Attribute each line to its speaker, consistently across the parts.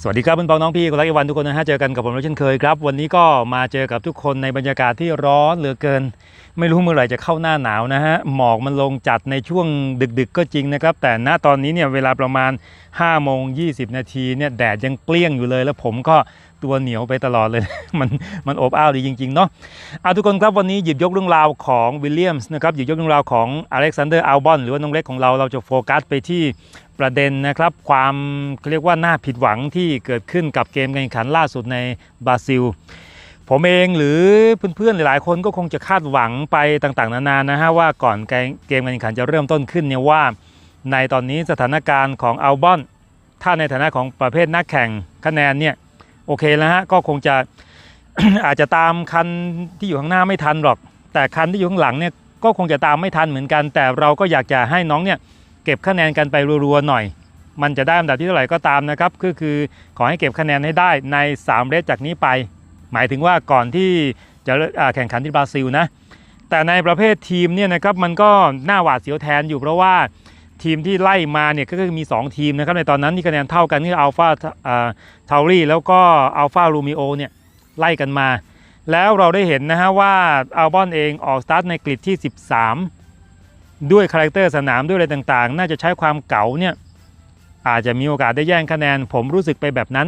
Speaker 1: สวัสดีครับเพื่อนพ้องน้องพี่คนรักอีวันทุกคนนะฮะเจอกันกับผมเช่นเคยครับวันนี้ก็มาเจอกับทุกคนในบรรยากาศที่ร้อนเหลือเกิน ไม่รู้เมื่อไหร่จะเข้าหน้าหนาวนะฮะหมอกมันลงจัดในช่วงดึกๆก็จริงนะครับ แต่ณตอนนี้เนี่ยเวลาประมาณ5โมงยีนาทีเนี่ยแดดยังเปรี้ยงอยู่เลย แล้วผมก็ ตัวเหนียวไปตลอดเลย มันมันอบอ้าวดีจริงๆเนาะเอาทุกคนครับวันนี้หยิบยกเรื่องราวของวิลเลียมส์นะครับหยิบยกเรื่องราวของอเล็กซานเดอร์อัลบอนหรือว่าน้องเล็กของเราเราจะโฟกัสไปที่ประเด็นนะครับ ความเขาเรียกว่าน่าผิดหวังที่เกิดขึ้นกับเกมการแข่งขันล่าสุดในบราซิลผมเองหรือเพื่อนๆหลายๆคนก็คงจะคาดหวังไปต่างๆ นานานะฮะว่าก่อนเกมการแข่งขันจะเริ่มต้นขึ้นเนี่ยว่า ในตอนนี้สถานการณ์ของอัลบอนถ้าในฐานะของประเภทนักแข่งคะแนนเนี่ย โอเคแล้วฮะก็คงจะอาจจะตามคันที่อยู่ข้างหน้าไม่ทันหรอก แต่คันที่อยู่ข้างหลังเนี่ยก็คงจะตามไม่ทันเหมือนกัน แต่เราก็อยากจะให้น้องเนี่ยเก็บคะแนนกันไปรัวๆหน่อย มันจะได้อันดับที่เท่าไหร่ก็ตามนะครับก็คือขอให้เก็บคะแนนให้ได้ใน 3 เรสจากนี้ไป หมายถึงว่าก่อนที่จะแข่งขันที่บราซิลนะแต่ในประเภททีมเนี่ยนะครับมันก็น่าหวาดเสียวแทนอยู่เพราะว่า ทีมที่ไล่มาเนี่ยก็คือมี 2 ทีมนะครับในตอนนั้นที่คะแนนเท่ากันคืออัลฟาทาวรี่แล้วก็อัลฟาลูมิโอเนี่ยไล่กันมา แล้วเราได้เห็นนะฮะว่าอัลบอนเองออกสตาร์ทในกริดที่ 13 ด้วยคาแรคเตอร์สนามด้วยอะไรต่างๆ น่าจะใช้ความเก๋าเนี่ยอาจจะมีโอกาสได้แย่งคะแนน ผมรู้สึกไปแบบนั้น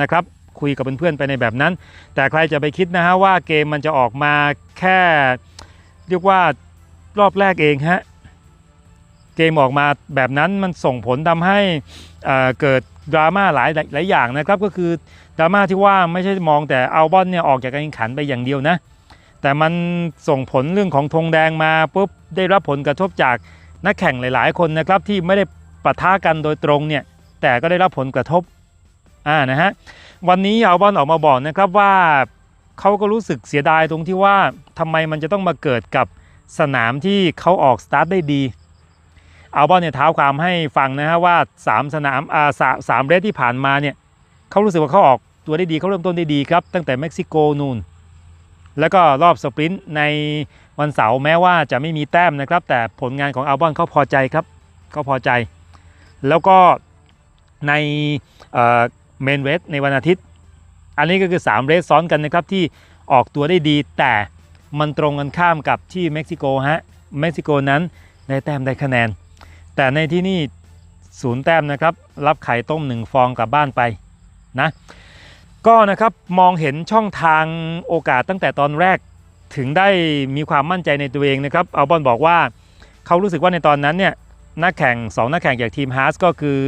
Speaker 1: นะครับคุยกับเพื่อนๆไปในแบบนั้น แต่ใครจะไปคิดนะฮะว่าเกมมันจะออกมาแค่ เรียกว่ารอบแรกเองฮะ เกมออกมาแบบนั้นมันส่งผลทำให้เกิดดราม่าหลายหลายอย่างนะครับก็คือดราม่าที่ว่าไม่ใช่มองแต่เอัลบอนเนี่ยออกจากการแข่งขันไปอย่างเดียวนะ แต่มันส่งผลเรื่องของธงแดงมาปุ๊บได้รับผลกระทบจากนักแข่งหลาย ๆ คนนะครับที่ไม่ได้ปะทะกันโดยตรงเนี่ยแต่ก็ได้รับผลกระทบอ่านะฮะวันนี้เอัลบอนออกมาบอกนะครับว่าเขาก็รู้สึกเสียดายตรงที่ว่าทำไมมันจะต้องมาเกิดกับสนามที่เขาออกสตาร์ทได้ดี อัลบอนเนี่ยเท้าความให้ฟังนะฮะว่า3สนามอ่าสามสามเรสที่ผ่านมาเนี่ยเขารู้สึกว่าเขาออกตัวได้ดีเขาเริ่มต้นได้ดีครับ ตั้งแต่เม็กซิโกนูนแล้วก็รอบสปรินต์ในวันเสาร์แม้ว่าจะไม่มีแต้มนะครับ แต่ผลงานของอัลบอนเขาพอใจครับเขาพอใจ แล้วก็ในเมนเวสในวันอาทิตย์ อันนี้ก็คือ 3 เรสซ้อนกันนะครับที่ออกตัวได้ดี แต่มันตรงกันข้ามกับที่เม็กซิโกฮะเม็กซิโกนั้นได้แต้มได้คะแนน แต่ในที่นี่ศูนย์แต้มนะครับ รับไข่ต้มหนึ่งฟองกลับบ้านไปนะก็นะครับมองเห็นช่องทางโอกาสตั้งแต่ตอนแรกถึงได้มีความมั่นใจในตัวเองนะครับอัลบอนบอกว่าเขารู้สึกว่าในตอนนั้นเนี่ยนักแข่ง 2 นักแข่งจากทีมฮาร์สก็คือ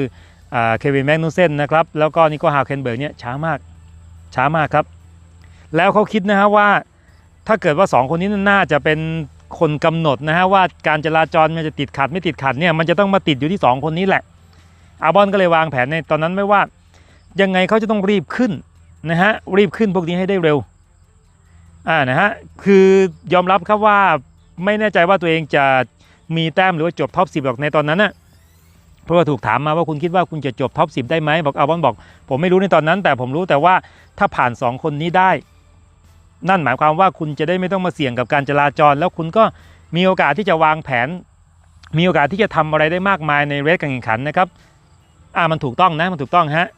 Speaker 1: เควินแมกนูเซนนะครับแล้วก็นิโคฮาวเคนเบิร์กเนี่ยช้ามากช้ามากครับ แล้วเขาคิดนะฮะว่าถ้าเกิดว่า 2 คนนี้น่าจะเป็น คนกำหนดนะฮะว่าการจราจรมันจะติดขัดไม่ติดขัดเนี่ยมันจะต้องมาติดอยู่ที่ 2 คนนี้แหละอัลบอนก็เลยวางแผนในตอนนั้นไม่ว่า ยังไงเขาจะต้องรีบขึ้นนะฮะรีบขึ้นพวกนี้ให้ได้เร็วอ่านะฮะคือยอมรับครับว่าไม่แน่ใจว่าตัวเองจะมีแต้มหรือว่าจบท็อป10หรอกในตอนนั้นนะเพราะว่าถูกถามมาว่าคุณคิดว่าคุณจะจบท็อป10ได้ไหมบอกอาบอนบอก ผมไม่รู้ในตอนนั้น แต่ผมรู้แต่ว่าถ้าผ่าน 2 คนนี้ได้ นั่นหมายความว่าคุณจะได้ไม่ต้องมาเสี่ยงกับการจราจร แล้วคุณก็มีโอกาสที่จะวางแผน มีโอกาสที่จะทำอะไรได้มากมายในเรสการแข่งขันนะครับอ่ามันถูกต้องนะมันถูกต้องฮะ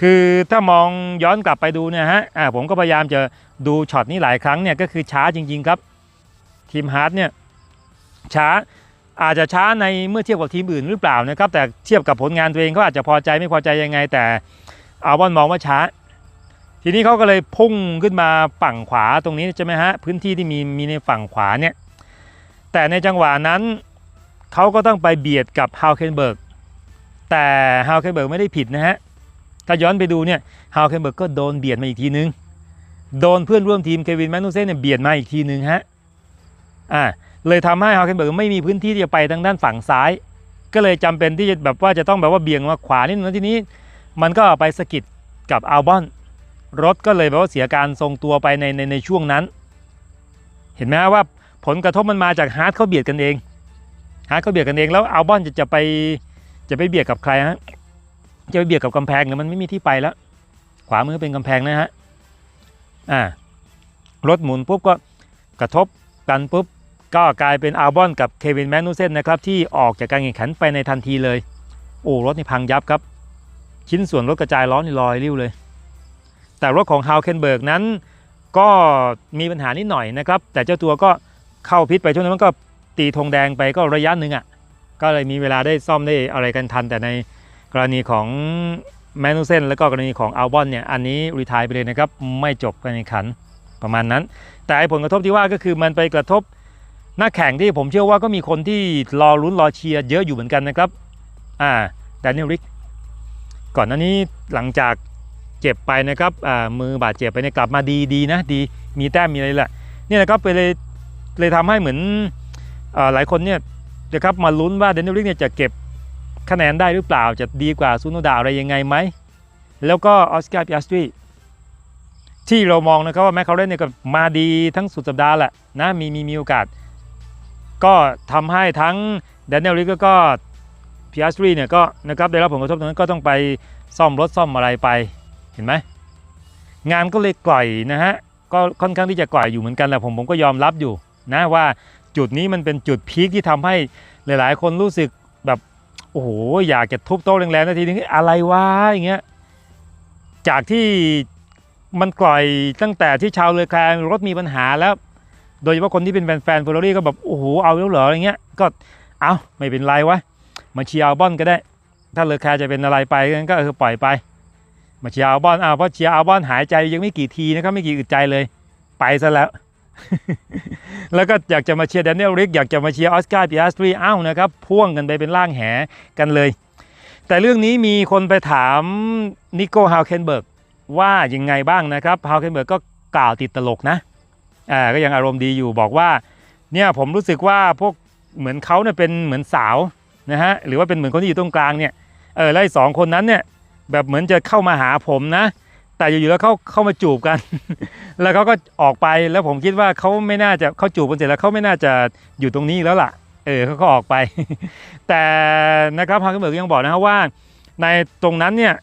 Speaker 1: คือถ้ามองย้อนกลับไปดูเนี่ยฮะอ่าผมก็พยายามจะดูช็อตนี้หลายครั้งเนี่ยก็คือช้าจริง ๆครับ ทีมฮาร์ดเนี่ยช้าอาจจะช้าในเมื่อเทียบกับทีมอื่นหรือเปล่านะครับแต่เทียบกับผลงานตัวเองก็อาจจะพอใจไม่พอใจยังไง แต่อาบอนมองว่าช้า ทีนี้เขาก็เลยพุ่งขึ้นมาฝั่งขวาตรงนี้ใช่ไหมฮะพื้นที่ที่มีมีในฝั่งขวาเนี่ยแต่ในจังหวะนั้นเขาก็ต้องไปเบียดกับฮาวเคนเบิร์กแต่ฮาวเคนเบิร์กไม่ได้ผิดนะฮะถ้าย้อนไปดูเนี่ยฮาวเคนเบิร์กก็โดนเบียดมาอีกทีนึง โดนเพื่อนร่วมทีมเควินแมกนูเซนเนี่ยเบียดมาอีกทีนึงฮะอ่าเลยทำให้ฮาวเคนเบิร์กไม่มีพื้นที่ที่จะไปทางด้านฝั่งซ้าย ก็เลยจำเป็นที่จะแบบว่าจะต้องแบบว่าเบี่ยงมาขวานิดนึงทีนี้ มันก็ไปสะกิดกับอัลบอน รถก็เลยแบบว่าเสียการทรงตัวไปในในในช่วงนั้น เห็นไหมว่าผลกระทบมันมาจากฮาร์ดเขาเบียดกันเองฮาร์ดเขาเบียดกันเองแล้วอัลบอนจะจะไปจะไปเบียดกับใครฮะจะไปเบียดกับกำแพงเนี่ยมันไม่มีที่ไปแล้ว ขวามือเป็นกำแพงนะฮะอ่ารถหมุนปุ๊บก็กระทบกันปุ๊บก็กลายเป็นอัลบอนกับเควินแมนูเซนนะครับที่ออกจากการแข่งขันไปในทันทีเลย โอ้รถนี่พังยับครับ ชิ้นส่วนรถกระจายล้อนี่ลอยริ้วเลย แต่รถของฮาวเคนเบิร์กนั้น ก็มีปัญหานิดหน่อยนะครับ แต่เจ้าตัวก็เข้าพิษไปช่วงนั้นมันก็ตีธงแดงไปก็ระยะหนึ่งอะก็เลยมีเวลาได้ซ่อมได้อะไรกันทัน แต่ในกรณีของแมนูเซนแล้วก็กรณีของอัลบอนเนี่ยอันนี้รีทายไปเลยนะครับ ไม่จบการแข่งขันประมาณนั้น แต่ไอ้ผลกระทบที่ว่าก็คือมันไปกระทบหน้าแข่งที่ผมเชื่อว่าก็มีคนที่รอลุ้นรอเชียร์เยอะอยู่เหมือนกันนะครับอ่าแดเนียลริกก่อนหน้านี้หลังจาก เจ็บไปนะครับมือบาดเจ็บไปเนี่ยกลับมาดีดีนะดีมีแต้มมีอะไรแหละเนี่ยนะครับไปเลยเลยทำให้เหมือนอหลายคนเนี่ยนะครับมาลุ้นว่าเดนนิลิกเนี่ยจะเก็บคะแนนได้หรือเปล่าจะดีกว่าซูโนดาอะไรยังไงไหม แล้วก็ออสการ์ปิอัสตีที่เรามองนะครับว่าแมคคาเรนเนี่ยก็มาดีทั้งสุดสัปดาห์แหละนะมีมีมีโอกาส ก็ทำให้ทั้งเดนนิลิกแล้วก็พิอัสตีเนี่ยก็นะครับได้รับผลกระทบตรงนั้นก็ต้องไปซ่อมรถซ่อมอะไรไป เห็นไหมงานก็เลยกล่อยนะฮะก็ค่อนข้างที่จะกล่อยอยู่เหมือนกันแหละผมผมก็ยอมรับอยู่นะว่าจุดนี้มันเป็นจุดพีคที่ทำให้หลาย ๆ คนรู้สึกแบบโอ้โหอยากจะทุบโต๊ะแรงๆนาทีนึงอะไรวะอย่างเงี้ยจากที่มันกล่อยตั้งแต่ที่ชาวเลอแคลรถมีปัญหาแล้ว โดยเฉพาะคนที่เป็นแฟนๆเฟอร์รารี่ก็แบบโอ้โหเอาแล้วเหรออย่างเงี้ยก็เอาไม่เป็นไรวะมาเชียร์อัลบอนก็ได้ ถ้าเลอแคลจะเป็นอะไรไปงั้นก็เออปล่อยไป มาเชียร์อัลบอนอ้าวเพราะเชียร์อัลบอนหายใจยังไม่กี่ทีนะครับไม่กี่อึดใจเลย ไปซะแล้ว แล้วก็อยากจะมาเชียร์แดเนียลริกอยากจะมาเชียร์ออสการ์ปิอัสตรีอ้าวนะครับพ่วงกันไปเป็นล่างแหกันเลย แต่เรื่องนี้มีคนไปถามนิโก้ฮาวเคนเบิร์กว่ายังไงบ้างนะครับฮาวเคนเบิร์กก็กล่าวติดตลกนะอ่าก็ยังอารมณ์ดีอยู่บอกว่าเนี่ยผมรู้สึกว่าพวกเหมือนเขาเนี่ยเป็นเหมือนสาวนะฮะหรือว่าเป็นเหมือนคนที่อยู่ตรงกลางเนี่ยเออแล้วไอ้สองคนนั้นเนี่ย แบบเหมือนจะเข้ามาหาผมนะ แต่อยู่ๆแล้วเขาเข้ามาจูบกัน แล้วเขาก็ออกไปแล้วผมคิดว่าเขาไม่น่าจะเขาจูบกันเสร็จแล้วเขาไม่น่าจะอยู่ตรงนี้แล้วล่ะ เออเขาก็ออกไป แต่นะครับฮาร์เกเบิร์ยังบอกนะครับว่า ในตรงนั้นเนี่ย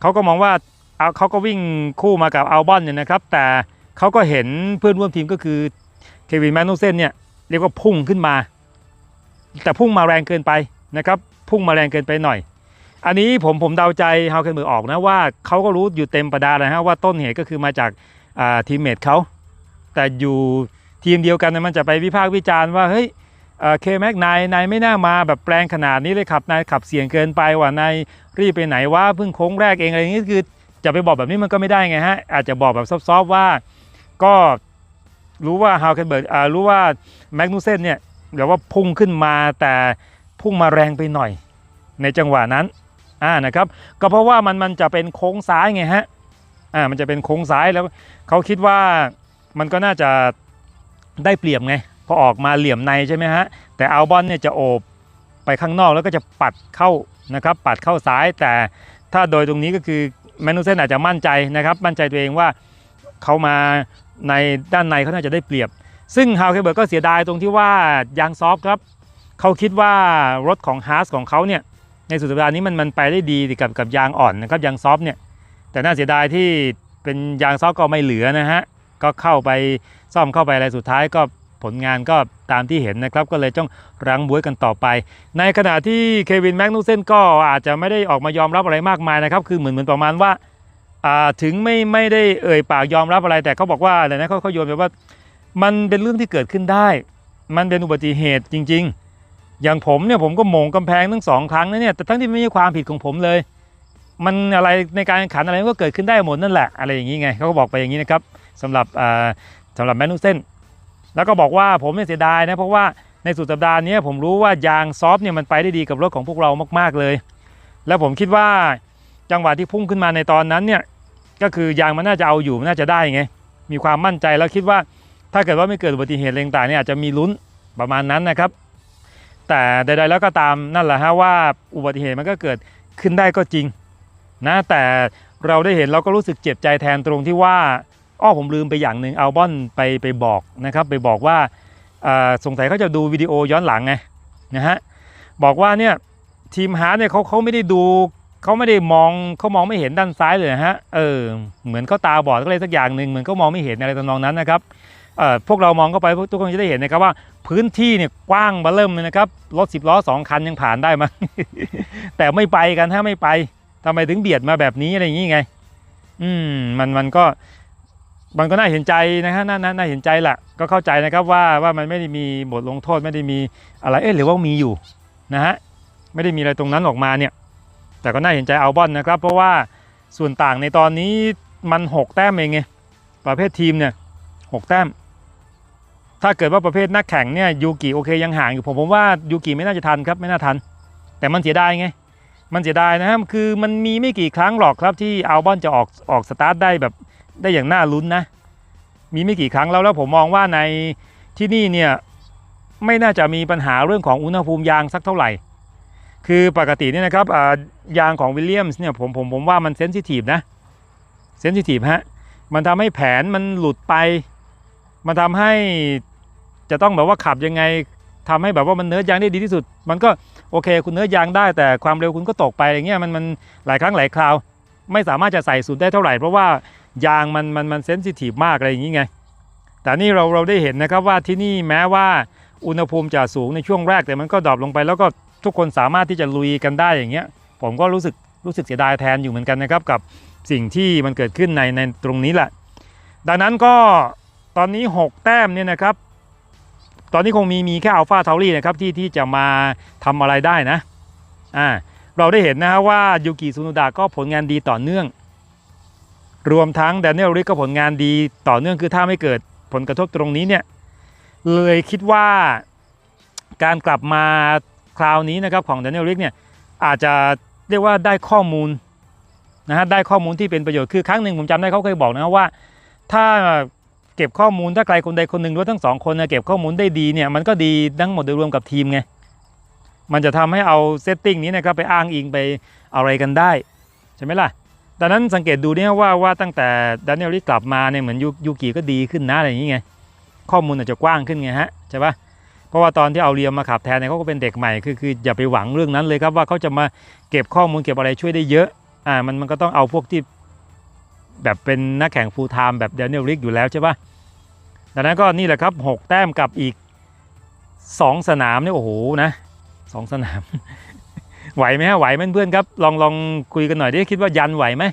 Speaker 1: เขาก็มองว่าเาเขาก็วิ่งคู่มากับอัลบอนเนี่ยนะครับ แต่เขาก็เห็นเพื่อนร่วมทีมก็คือเควินแมนนูเซนเนี่ยเรียกว่าพุ่งขึ้นมา แต่พุ่งมาแรงเกินไปนะครับ พุ่งมาแรงเกินไปหน่อย อันนี้ผมผมเดาใจเฮาเคนเบิร์กออกนะว่าเขาก็รู้อยู่เต็มประดาเลยฮะว่าต้นเหตุก็คือมาจากาทีมเมทเขาแต่อยู่ทีมเดียวกันมันจะไปวิพากษ์วิจารณ์ว่าเฮ้ยเคแม็กนายนายไม่น่ามาแบบแปลงขนาดนี้เลยขับนายขับเสี่ยงเกินไปว่านายรีบไปไหนว่าเพิ่งโค้งแรกเองอะไรอย่างนี้คือจะไปบอกแบบนี้มันก็ไม่ได้ไงฮะอาจจะบอกแบบซอฟๆว่าก็รู้ว่าฮาวเคนเบิร์กรู้ว่าแมกนูเซนเนี่ยเดี๋ยวว่าพุ่งขึ้นมาแต่พุ่งมาแรงไปหน่อยในจังหวะนั้น อ่านะครับก็เพราะว่ามันมันจะเป็นโค้งซ้ายไงฮะอ่ามันจะเป็นโค้งซ้ายแล้วเขาคิดว่ามันก็น่าจะได้เปรียบไงพอออกมาเหลี่ยมในใช่ไหมฮะแต่อัลบอนเนี่ยจะโอบไปข้างนอกแล้วก็จะปัดเข้านะครับปัดเข้าซ้ายแต่ถ้าโดยตรงนี้ก็คือแมนูเซนอาจจะมั่นใจนะครับมั่นใจตัวเองว่าเขามาในด้านในเขาน่าจะได้เปรียบ ซึ่งฮาวเคเบิร์กก็เสียดายตรงที่ว่ายางซอฟครับเขาคิดว่ารถของฮาร์สของเขาเนี่ย ในสุดสัปดาห์นี้มันมันไปได้ดีกับกับยางอ่อนนะครับยางซอฟเนี่ยแต่น่าเสียดายที่เป็นยางซอฟก็ไม่เหลือนะฮะก็เข้าไปซ่อมเข้าไปอะไรสุดท้ายก็ผลงานก็ตามที่เห็นนะครับ ก็เลยต้องรั้งบวยกันต่อไป ในขณะที่เควินแมกนูเซนก็อาจจะไม่ได้ออกมายอมรับอะไรมากมายนะครับ คือเหมือนเหมือนประมาณว่าอ่าถึงไม่ไม่ได้เอ่ยปากยอมรับอะไร แต่เขาบอกว่าอะไรนะเขาเขาโยนไปว่า มันเป็นเรื่องที่เกิดขึ้นได้ มันเป็นอุบัติเหตุจริง ๆ อย่างผมเนี่ยผมก็โหมงกำแพงทั้งสองครั้งนะเนี่ยแต่ทั้งที่ไม่ใช่ความผิดของผมเลย มันอะไรในการแข่งขันอะไรมันก็เกิดขึ้นได้หมดนั่นแหละอะไรอย่างนี้ไงเขาก็บอกไปอย่างนี้นะครับสำหรับอ่าสำหรับแมนูเซนแล้วก็บอกว่าผมเนี่ยเสียดายนะเพราะว่าในสุดสัปดาห์นี้ผมรู้ว่ายางซอฟเนี่ยมันไปได้ดีกับรถของพวกเรามาก ๆเลย แล้วผมคิดว่าจังหวะที่พุ่งขึ้นมาในตอนนั้นเนี่ยก็คือยางมันน่าจะเอาอยู่มันน่าจะได้ไงมีความมั่นใจแล้วคิดว่าถ้าเกิดว่าไม่เกิดอุบัติเหตุอะไรต่างเนี่ยอาจจะมีลุ้นประมาณนั้นนะครับ แต่ใดๆแล้วก็ตามนั่นแหละฮะว่าอุบัติเหตุมันก็เกิดขึ้นได้ก็จริงนะแต่เราได้เห็นเราก็รู้สึกเจ็บใจแทนตรงที่ว่าอ้อผมลืมไปอย่างหนึ่งอัลบอนไปไปบอกนะครับไปบอกว่าสงสัยเขาจะดูวิดีโอย้อนหลังไงนะฮะบอกว่าเนี่ยทีมฮาร์ดเนี่ยเขาเขาไม่ได้ดูเขาไม่ได้มองเขามองไม่เห็นด้านซ้ายเลยฮะเออเหมือนเขาตาบอดก็เลยสักอย่างหนึ่งเหมือนเขามองไม่เห็นอะไรตำนองนั้นนะครับเออพวกเรามองเข้าไปพวกทุกคนจะได้เห็นนะครับว่า พื้นที่เนี่ยกว้างเบาเริ่มเลยนะครับ รถสิบล้อสองคันยังผ่านได้มั้งแต่ไม่ไปกันถ้าไม่ไปทำไมถึงเบียดมาแบบนี้อะไรอย่างนี้ไง อืมมันมันก็มันก็น่าเห็นใจนะฮะน่าน่าน่าเห็นใจแหละก็เข้าใจนะครับว่าว่ามันไม่ได้มีบทลงโทษไม่ได้มีอะไรเอ๊ะหรือว่ามีอยู่นะฮะไม่ได้มีอะไรตรงนั้นออกมาเนี่ย แต่ก็น่าเห็นใจอัลบอนนะครับ เพราะว่าส่วนต่างในตอนนี้มันหกแต้มเองไงประเภททีมเนี่ยหกแต้ม ถ้าเกิดว่าประเภทนักแข่งเนี่ยยูกิโอเคยังห่างอยู่ผมผมว่ายูกิไม่น่าจะทันครับไม่น่าทัน แต่มันเสียดายไง มันเสียดายนะครับคือมันมีไม่กี่ครั้งหรอกครับที่อัลบอนจะออกออกสตาร์ทได้แบบได้อย่างน่าลุ้นนะ มีไม่กี่ครั้งแล้วแล้วผมมองว่าในที่นี่เนี่ยไม่น่าจะมีปัญหาเรื่องของอุณหภูมิยางสักเท่าไหร่ คือปกติเนี่ยนะครับยางของวิลเลียมส์เนี่ยผมผมผมว่ามันเซนซิทีฟนะเซนซิทีฟฮะมันทำให้แผนมันหลุดไป มันทำให้ จะต้องแบบว่าขับยังไงทำให้แบบว่ามันเนื้อยางได้ดีที่สุด มันก็โอเค คุณเนื้อยางได้ แต่ความเร็วคุณก็ตกไปอย่างเงี้ยมันมันหลายครั้งหลายคราว ไม่สามารถจะใส่สุดได้เท่าไหร่เพราะว่ายางมันมันมันเซนซิทีฟมากอะไรอย่างงี้ไงแต่นี่เราเราได้เห็นนะครับว่าที่นี่แม้ว่าอุณหภูมิจะสูงในช่วงแรกแต่มันก็ดรอปลงไป แล้วก็ทุกคนสามารถที่จะลุยกันได้อย่างเงี้ย ผมก็รู้สึกรู้สึกเสียดายแทนอยู่เหมือนกันนะครับกับสิ่งที่มันเกิดขึ้นในในตรงนี้แหละ ดังนั้นก็ตอนนี้ 6 แต้มเนี่ยนะครับ ตอนนี้คงมีมีแค่อัลฟาเทารี่นะครับที่ที่จะมาทำอะไรได้นะอ่าเราได้เห็นนะฮะว่ายูกิซูนุดะก็ผลงานดีต่อเนื่อง รวมทั้งแดเนียลริกก็ผลงานดีต่อเนื่องคือถ้าไม่เกิดผลกระทบตรงนี้เนี่ยเลยคิดว่าการกลับมาคราวนี้นะครับของแดเนียลริกเนี่ยอาจจะเรียกว่าได้ข้อมูลนะฮะได้ข้อมูลที่เป็นประโยชน์คือครั้งหนึ่งผมจำได้เขาเคยบอกนะครับว่า ถ้า เก็บข้อมูลถ้าใครคนใดคนหนึ่งหรือว่าทั้งสองคนนะเก็บข้อมูลได้ดีเนี่ยมันก็ดีทั้งหมดโดยรวมกับทีมไงมันจะทำให้เอาเซตติ้งนี้นะครับไปอ้างอิงไปอะไรกันได้ใช่ไหมล่ะดังนั้นสังเกตดูเนี่ยว่าว่าตั้งแต่ด a น i e l ลิกลับมาเนี่ยเหมือนยูยกิก็ดีขึ้นนะอะไรอย่างเงี้ยข้อมูลอาจจะกว้างขึ้นไงฮะใช่ปะเพราะว่าตอนที่เอาเรียมมาขับแทนเนี่ยเขาก็เป็นเด็กใหม่คือคืออย่าไปหวังเรื่องนั้นเลยครับว่าเขาจะมาเก็บข้อมูลเก็บอะไรช่วยได้เยอะอ่ามันมันก็ต้องเอาพวกที่แบบเป็นนักแข่งฟูลไทม์แบบดน i e l ลิกอยู่แล้วใช่ปะ ดังนั้นก็นี่แหละครับ 6 แต้มกับอีก 2 สนามเนี่ยโอ้โหนะสองสนาม ไหวไหมฮะไหวไหมเพื่อนครับ ลองลองคุยกันหน่อยดิคิดว่ายันไหวไหม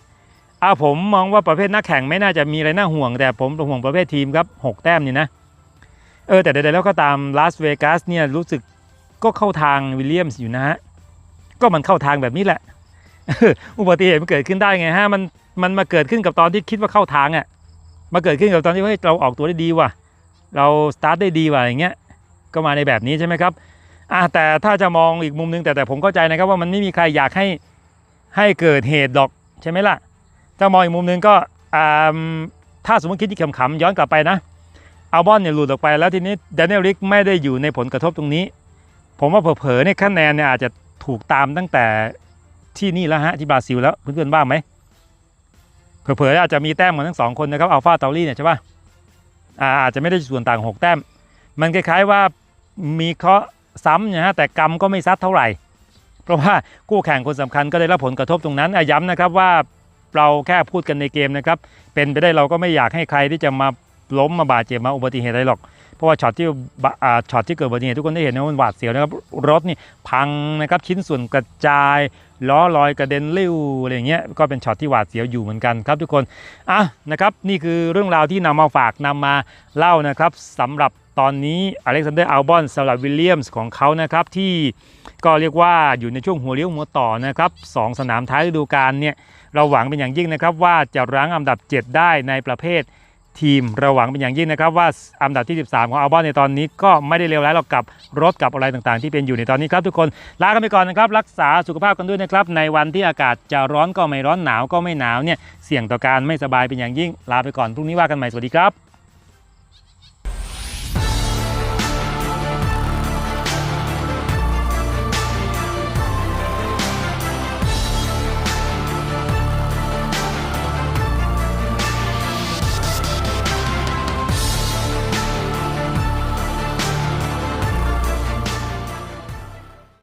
Speaker 1: อาผมมองว่าประเภทนักแข่งไม่น่าจะมีอะไรน่าห่วง แต่ผมห่วงประเภททีมครับหกแต้มนี่นะเออแต่ใดๆแล้วก็ตามลาสเวกัสเนี่ยรู้สึกก็เข้าทางวิลเลียมส์อยู่นะฮะก็มันเข้าทางแบบนี้แหละอุบัติเหตุมันเกิดขึ้นได้ไงฮะมันมันมาเกิดขึ้นกับตอนที่คิดว่าเข้าทางอะ่ะ มาเกิดขึ้นกับตอนที่เฮ้ยเราออกตัวได้ดีว่ะ เราสตาร์ทได้ดีว่ะอย่างเงี้ยก็มาในแบบนี้ใช่ไหมครับอ่าแต่ถ้าจะมองอีกมุมนึงแต่แต่ผมเข้าใจนะครับว่ามันไม่มีใครอยากให้ให้เกิดเหตุดอกใช่ไหมล่ะถ้ามองอีกมุมหนึงก็อ่าถ้าสมมติคิดที่ขำๆย้อนกลับไปนะอัลบอนเนี่ยหลุดออกไปแล้วทีนี้แดเนียลริกไม่ได้อยู่ในผลกระทบตรงนี้ ผมว่าเผลอๆเนี่ยคะแนนเนี่ยอาจจะถูกตามตั้งแต่ที่นี่แล้วฮะที่บราซิลแล้วเพื่อนๆบ้างไหม เผลอๆอาจจะมีแต้มกันทั้งสองคนนะครับอัลฟาเตาลี่เนี่ยใช่ป่ะอาจจะไม่ได้ส่วนต่าง 6 แต้ม มันคล้ายๆว่ามีเคาะซ้ำนะฮะแต่กรรมก็ไม่ซัดเท่าไหร่ เพราะว่าคู่แข่งคนสำคัญก็ได้รับผลกระทบตรงนั้นอะย้ำนะครับว่าเราแค่พูดกันในเกมนะครับเป็นไปได้เราก็ไม่อยากให้ใครที่จะมาล้มมาบาดเจ็บมาอุบัติเหตุอะไรหรอก เพราะว่าช็อตที่ช็อตที่เกิดอุบัติเหตุทุกคนได้เห็นนะว่ามันหวาดเสียวนะครับรถนี่พังนะครับชิ้นส่วนกระจาย ล้อลอยกระเด็นลิ้วอะไรอย่างเงี้ยก็เป็นช็อตที่หวาดเสียวอยู่เหมือนกันครับทุกคนอะนะครับนี่คือเรื่องราวที่นำมาฝากนำมาเล่านะครับสำหรับตอนนี้อเล็กซานเดอร์อัลบอนสำหรับวิลเลียมส์ของเขานะครับที่ก็เรียกว่าอยู่ในช่วงหัวเลี้ยวหัวต่อนะครับสองสนามท้ายฤดูกาลเนี่ยเราหวังเป็นอย่างยิ่งนะครับว่าจะรั้งอันดับ 7 ได้ในประเภท ทีมเราหวังเป็นอย่างยิ่งนะครับ ว่าอันดับที่ 13 ของอัลบอนในตอนนี้ก็ไม่ได้เลวร้ายหรอกกับรถกับอะไรต่างๆ ที่เป็นอยู่ในตอนนี้ครับทุกคนลากันไปก่อนนะครับ รักษาสุขภาพกันด้วยนะครับในวันที่อากาศจะร้อนก็ไม่ร้อนหนาวก็ไม่หนาวเนี่ยเสี่ยงต่อการไม่สบายเป็นอย่างยิ่งลาไปก่อนพรุ่งนี้ว่ากันใหม่สวัสดีครับ